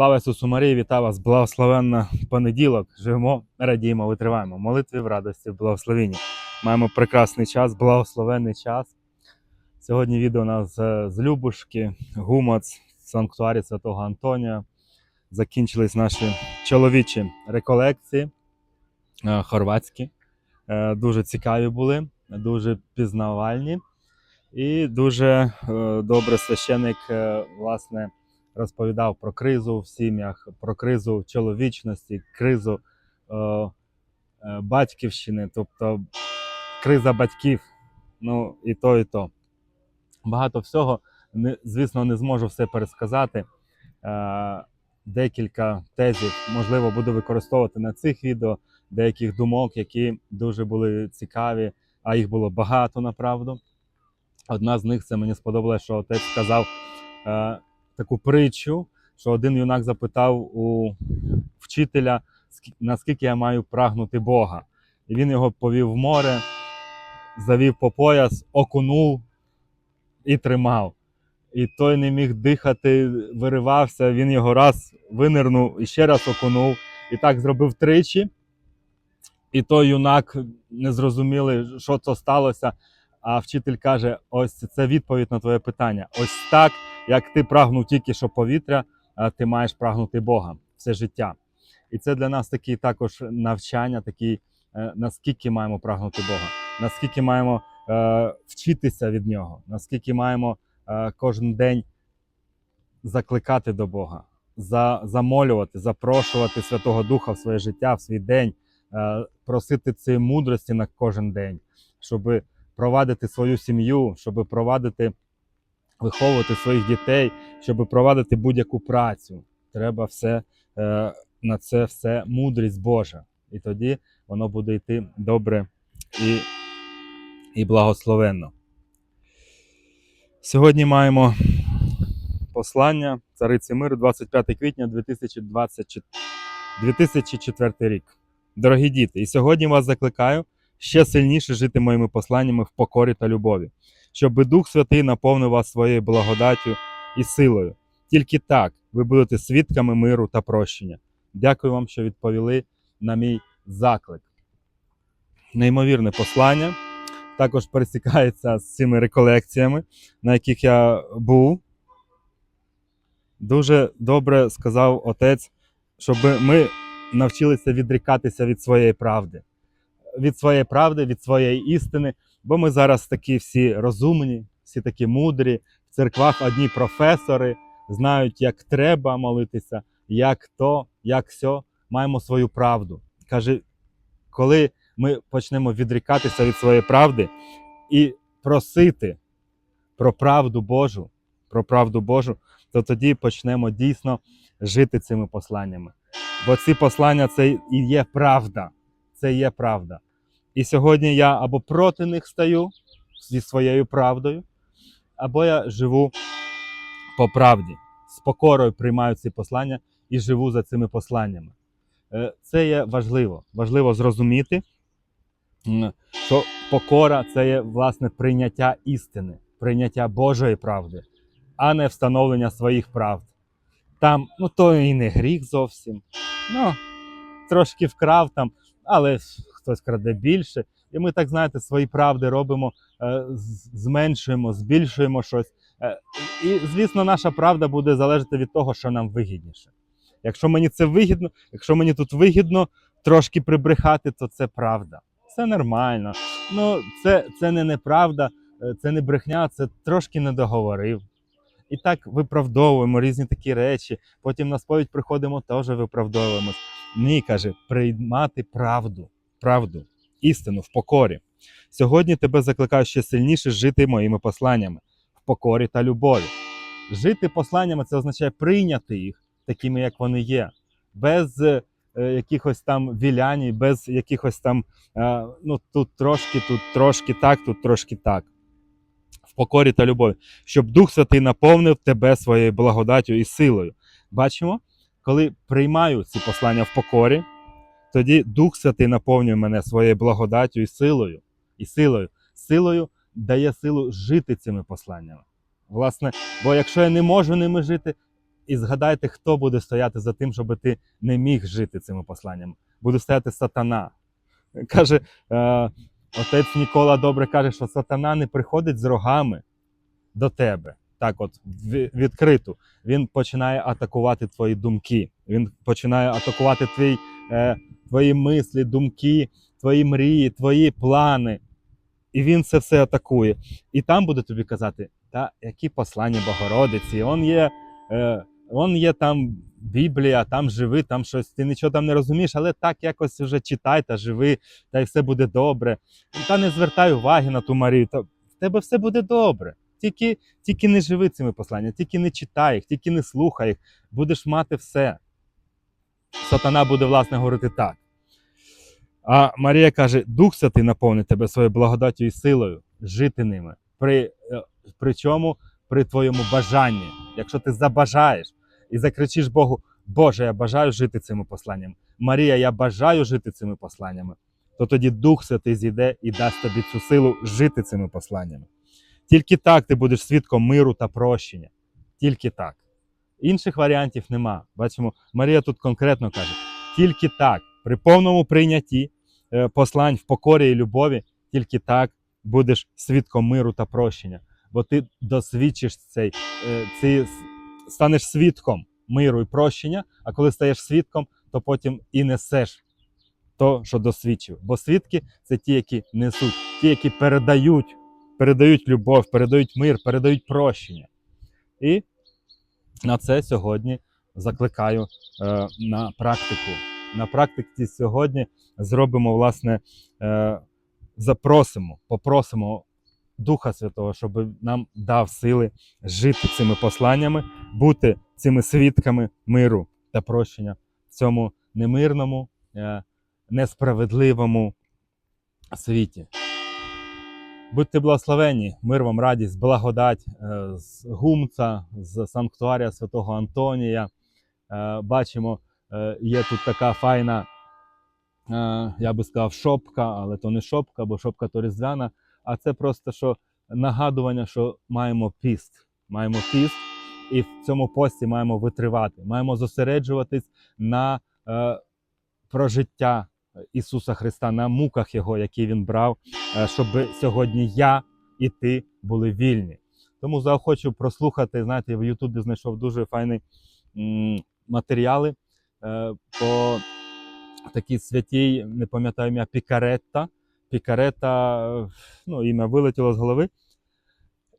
Слава Ісусу Марії, вітаю вас! Благословенна понеділок. Живемо, радіємо, витриваємо. Молитві в радості, в благословенні. Маємо прекрасний час, благословенний час. Сьогодні відео у нас е, з Любушки, Гумац, санктуарі Святого Антонія. Закінчились наші чоловічі реколекції е, хорватські. Е, Дуже цікаві були, дуже пізнавальні. І дуже добре священик, власне, розповідав про кризу в сім'ях, про кризу чоловічності, кризу е, е, батьківщини, тобто криза батьків. Ну, і то, і то. Багато всього. Не, звісно, не зможу все пересказати. Е, декілька тезів, можливо, буду використовувати на цих відео, деяких думок, які дуже були цікаві, а їх було багато направду. Одна з них це мені сподобалось, що отець сказав е, таку притчу, що один юнак запитав у вчителя, наскільки я маю прагнути Бога. І він його повів в море, завів по пояс, окунув і тримав. І той не міг дихати, виривався, він його раз винирнув і ще раз окунув. І так зробив тричі. І той юнак не зрозуміли, що це сталося. А вчитель каже: ось це відповідь на твоє питання. Ось так, як ти прагнув тільки що повітря, ти маєш прагнути Бога все життя. І це для нас такий також навчання, такий, е, наскільки маємо прагнути Бога, наскільки маємо е, вчитися від нього, наскільки маємо е, кожен день закликати до Бога, за, замолювати, запрошувати Святого Духа в своє життя, в свій день, е, просити цієї мудрості на кожен день, щоб провадити свою сім'ю, щоб провадити, виховувати своїх дітей, щоб провадити будь-яку працю. Треба все е, на це все мудрість Божа. І тоді воно буде йти добре і, і благословенно. Сьогодні маємо послання Цариці Миру 25 квітня 2024, 2004 рік. Дорогі діти, і сьогодні вас закликаю ще сильніше жити моїми посланнями в покорі та любові, щоб Дух Святий наповнив вас своєю благодаттю і силою. Тільки так ви будете свідками миру та прощення. Дякую вам, що відповіли на мій заклик. Неймовірне послання. Також пересікається з цими реколекціями, на яких я був. Дуже добре сказав отець, щоб ми навчилися відрікатися від своєї правди від своєї правди, від своєї істини, бо ми зараз такі всі розумні, всі такі мудрі. В церквах одні професори знають, як треба молитися, як то, як сьо. Маємо свою правду. Каже, коли ми почнемо відрікатися від своєї правди і просити про правду Божу, про правду Божу, то тоді почнемо дійсно жити цими посланнями. Бо ці послання це і є правда це є правда. І сьогодні я або проти них стаю зі своєю правдою, або я живу по правді, з покорою приймаю ці послання і живу за цими посланнями. Е, Це є важливо. Важливо зрозуміти, що покора це є власне прийняття істини, прийняття Божої правди, а не встановлення своїх правд. Там, ну то і не гріх зовсім. Ну, трошки вкрав там, але хтось краде більше. І ми так знаєте, свої правди робимо, е, зменшуємо, збільшуємо щось. Е, І, звісно, наша правда буде залежати від того, що нам вигідніше. Якщо мені це вигідно, якщо мені тут вигідно трошки прибрехати, то це правда. Це нормально. Ну, це, це не неправда, е, це не брехня, це трошки не договорив. І так виправдовуємо різні такі речі. Потім на сповідь приходимо, теж виправдовуємось. Ні, каже, приймати правду, правду, істину в покорі. Сьогодні тебе закликаю ще сильніше жити моїми посланнями в покорі та любові. Жити посланнями це означає прийняти їх такими, як вони є, без е, якихось там вілянь, без якихось там е, ну тут трошки, тут трошки так, тут трошки так. В покорі та любові, щоб Дух Святий наповнив тебе своєю благодаттю і силою. Бачимо, коли приймаю ці послання в покорі, тоді Дух Святий наповнює мене своєю благодаттю і силою. І силою. Силою дає силу жити цими посланнями. Власне, бо якщо я не можу ними жити, і згадайте, хто буде стояти за тим, щоб ти не міг жити цими посланнями. Буде стояти сатана. Каже, е, отець Нікола добре каже, що сатана не приходить з рогами до тебе. Так, от відкрито. Він починає атакувати твої думки. Він починає атакувати твій, е, твої мислі, думки, твої мрії, твої плани. І він це все атакує. І там буде тобі казати, та які послання Богородиці, он є, е, он є там Біблія, там живи, там щось, ти нічого там не розумієш, але так якось вже читай та живи, та й все буде добре. Та не звертай уваги на ту Марію, та в тебе все буде добре. Тільки, тільки не живи цими посланнями, тільки не читай їх, тільки не слухай їх, будеш мати все. Сатана буде, власне, говорити так. А Марія каже: Дух Святий наповнить тебе своєю благодаттю і силою, жити ними. При, е, причому при твоєму бажанні. Якщо ти забажаєш і закричиш Богу, Боже, я бажаю жити цими посланнями. Марія, я бажаю жити цими посланнями, то тоді Дух Святий зійде і дасть тобі цю силу жити цими посланнями. Тільки так ти будеш свідком миру та прощення. Тільки так. Інших варіантів нема. Бачимо, Марія тут конкретно каже: тільки так, при повному прийнятті е, послань в покорі і любові, тільки так будеш свідком миру та прощення. Бо ти досвідчиш цей, е, цей станеш свідком миру і прощення, а коли стаєш свідком, то потім і несеш то, що досвідчив. Бо свідки це ті, які несуть, ті, які передають, передають любов, передають мир, передають прощення. І на це сьогодні закликаю е, на практику. На практиці сьогодні зробимо, власне, е, запросимо, попросимо Духа Святого, щоб нам дав сили жити цими посланнями, бути цими свідками миру та прощення в цьому немирному, е, несправедливому світі. Будьте благословені, мир вам радість, благодать е, з гумца, з санктуарія святого Антонія. Е, Бачимо, е, є тут така файна, я би сказав, шопка, але то не шопка, бо шопка то різдвяна, а це просто що нагадування, що маємо піст. Маємо піст, і в цьому пості маємо витривати. Маємо зосереджуватись на прожиття Ісуса Христа, на муках Його, які Він брав, е, щоб сьогодні я і ти були вільні. Тому заохочу прослухати. Знаєте, в Ютубі знайшов дуже файні матеріали е, по такій святій, не пам'ятаю ім'я, Пікаретта. Пікарета, ну, ім'я вилетіло з голови.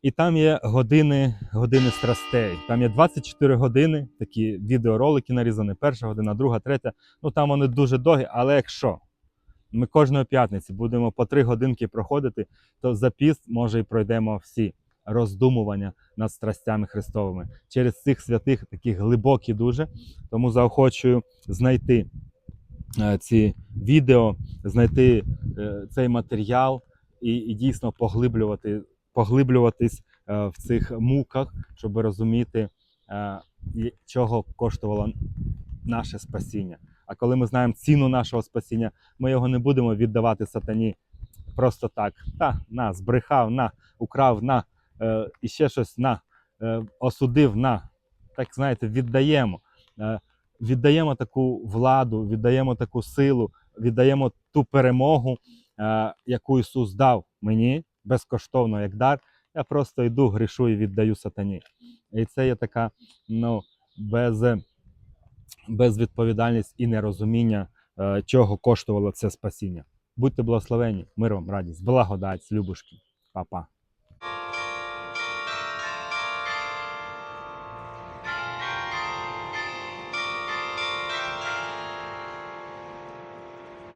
І там є години, години страстей. Там є 24 години, такі відеоролики нарізані, перша година, друга, третя. Ну там вони дуже довгі, але якщо ми кожної п'ятниці будемо по три годинки проходити, то за піст, може, і пройдемо всі роздумування над страстями Христовими через цих святих, такі глибокі дуже. Тому заохочую знайти е, ці відео, знайти е, цей матеріал і, і дійсно поглиблювати, поглиблюватись е, в цих муках, щоб розуміти, е, чого коштувало наше спасіння. А коли ми знаємо ціну нашого спасіння, ми його не будемо віддавати сатані просто так. Та, на, збрехав, на, украв, на, е, і ще щось на, е, осудив на. Так знаєте, віддаємо. Віддаємо таку владу, віддаємо таку силу, віддаємо ту перемогу, яку Ісус дав мені безкоштовно як дар. Я просто йду, грішу і віддаю сатані. І це є така ну, без, безвідповідальність і нерозуміння, е, чого коштувало це спасіння. Будьте благословені, миром, радість, благодать, любушки, Па-па.